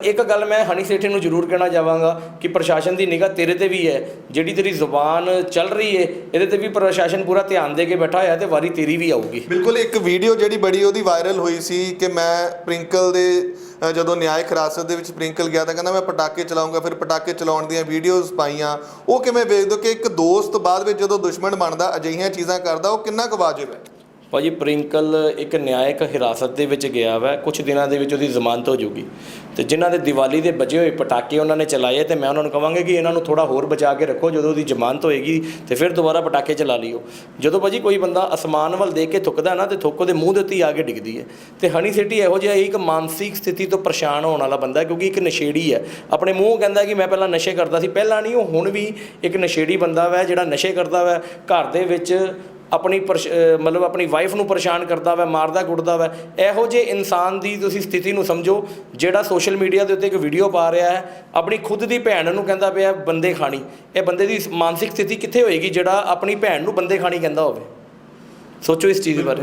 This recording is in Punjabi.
ਇੱਕ ਗੱਲ ਮੈਂ ਹਨੀ ਸੇਠੀ ਨੂੰ ਜ਼ਰੂਰ ਕਹਿਣਾ ਚਾਹਾਂਗਾ ਕਿ ਪ੍ਰਸ਼ਾਸਨ ਦੀ ਨਿਗਾਹ ਤੇਰੇ ਤੇ ਵੀ ਹੈ ਜਿਹੜੀ ਤੇਰੀ ਜ਼ੁਬਾਨ ਚੱਲ ਰਹੀ ਹੈ ਇਹਦੇ ਤੇ ਵੀ ਪ੍ਰਸ਼ਾਸਨ ਪੂਰਾ ਧਿਆਨ ਦੇ ਕੇ ਬੈਠਾ ਹੋਇਆ ਤੇ ਵਾਰੀ ਤੇਰੀ ਵੀ ਆਊਗੀ। ਬਿਲਕੁਲ ਇੱਕ ਵੀਡੀਓ ਜਿਹੜੀ ਬੜੀ ਉਹਦੀ ਵਾਇਰਲ ਹੋਈ ਸੀ ਕਿ ਮੈਂ ਪ੍ਰਿੰਕਲ ਦੇ ਅ, ਜਦੋਂ ਨਿਆਇਕ ਹਿਰਾਸਤ ਦੇ ਵਿੱਚ ਪ੍ਰਿੰਕਲ ਗਿਆ ਤਾਂ ਕਹਿੰਦਾ ਮੈਂ ਪਟਾਕੇ ਚਲਾਉਂਗਾ ਫਿਰ ਪਟਾਕੇ ਚਲਾਉਣ ਦੀਆਂ ਵੀਡੀਓਜ਼ ਪਾਈਆਂ। ਉਹ ਕਿਵੇਂ ਵੇਖਦੇ ਹੋ ਕਿ ਇੱਕ ਦੋਸਤ ਬਾਅਦ ਵਿੱਚ ਜਦੋਂ ਦੁਸ਼ਮਣ ਬਣਦਾ ਅਜਿਹੀਆਂ ਚੀਜ਼ਾਂ ਕਰਦਾ ਉਹ ਕਿੰਨਾ ਕੁ ਵਾਜਿਬ ਹੈ? ਭਾਜੀ ਪ੍ਰਿੰਕਲ ਇੱਕ ਨਿਆਇਕ ਹਿਰਾਸਤ ਦੇ ਵਿੱਚ ਗਿਆ ਵਾ ਕੁਝ ਦਿਨਾਂ ਦੇ ਵਿੱਚ ਉਹਦੀ ਜ਼ਮਾਨਤ ਹੋ ਜਾਊਗੀ ਤੇ ਜਿਨ੍ਹਾਂ ਦੇ ਦੀਵਾਲੀ ਦੇ ਬਚੇ ਹੋਏ ਪਟਾਕੇ ਉਹਨਾਂ ਨੇ ਚਲਾਏ ਤੇ ਮੈਂ ਉਹਨਾਂ ਨੂੰ ਕਹਾਂਗਾ ਕਿ ਇਹਨਾਂ ਨੂੰ ਥੋੜਾ ਹੋਰ ਬਚਾ ਕੇ ਰੱਖੋ, ਜਦੋਂ ਉਹਦੀ ਜ਼ਮਾਨਤ ਹੋਏਗੀ ਤੇ ਫਿਰ ਦੁਬਾਰਾ ਪਟਾਕੇ ਚਲਾ ਲਿਓ। ਜਦੋਂ ਭਾਜੀ ਕੋਈ ਬੰਦਾ ਅਸਮਾਨ ਵੱਲ ਦੇਖ ਕੇ ਥੁੱਕਦਾ ਨਾ ਤੇ ਥੁੱਕ ਉਹਦੇ ਮੂੰਹ ਦੇ ਉੱਤੇ ਹੀ ਆ ਕੇ ਡਿੱਗਦੀ ਹੈ। ਤੇ ਹਨੀ ਸਿਟੀ ਇਹੋ ਜਿਹਾ ਇੱਕ ਮਾਨਸਿਕ ਸਥਿਤੀ ਤੋਂ ਪਰੇਸ਼ਾਨ ਹੋਣ ਵਾਲਾ ਬੰਦਾ ਕਿਉਂਕਿ ਇੱਕ ਨਸ਼ੇੜੀ ਹੈ। ਆਪਣੇ ਮੂੰਹ ਕਹਿੰਦਾ ਕਿ ਮੈਂ ਪਹਿਲਾਂ ਨਸ਼ੇ ਕਰਦਾ ਸੀ, ਪਹਿਲਾਂ ਨਹੀਂ, ਉਹ ਹੁਣ ਵੀ ਇੱਕ ਨਸ਼ੇੜੀ ਬੰਦਾ ਵਾ ਜਿਹੜਾ ਨਸ਼ੇ ਕਰਦਾ ਵਾ। ਘਰ ਦੇ ਵਿੱਚ ਆਪਣੀ ਪਰੇਸ਼- ਮਤਲਬ ਆਪਣੀ ਵਾਈਫ ਨੂੰ ਪਰੇਸ਼ਾਨ ਕਰਦਾ ਵਾ, ਮਾਰਦਾ, ਕੁੱਟਦਾ ਵਾ, ਇਹੋ ਜਿਹੇ ਇਨਸਾਨ ਦੀ ਤੁਸੀਂ ਸਥਿਤੀ ਨੂੰ ਸਮਝੋ, ਜਿਹੜਾ ਸੋਸ਼ਲ ਮੀਡੀਆ ਦੇ ਉੱਤੇ ਇੱਕ ਵੀਡੀਓ ਪਾ ਰਿਹਾ ਹੈ, ਆਪਣੀ ਖੁਦ ਦੀ ਭੈਣ ਨੂੰ ਕਹਿੰਦਾ ਪਿਆ, ਬੰਦੇ ਖਾਣੀ। ਇਹ ਬੰਦੇ ਦੀ ਮਾਨਸਿਕ ਸਥਿਤੀ ਕਿੱਥੇ ਹੋਏਗੀ ਜਿਹੜਾ ਆਪਣੀ ਭੈਣ ਨੂੰ ਬੰਦੇ ਖਾਣੀ ਕਹਿੰਦਾ ਹੋਵੇ? ਸੋਚੋ ਇਸ ਚੀਜ਼ ਬਾਰੇ।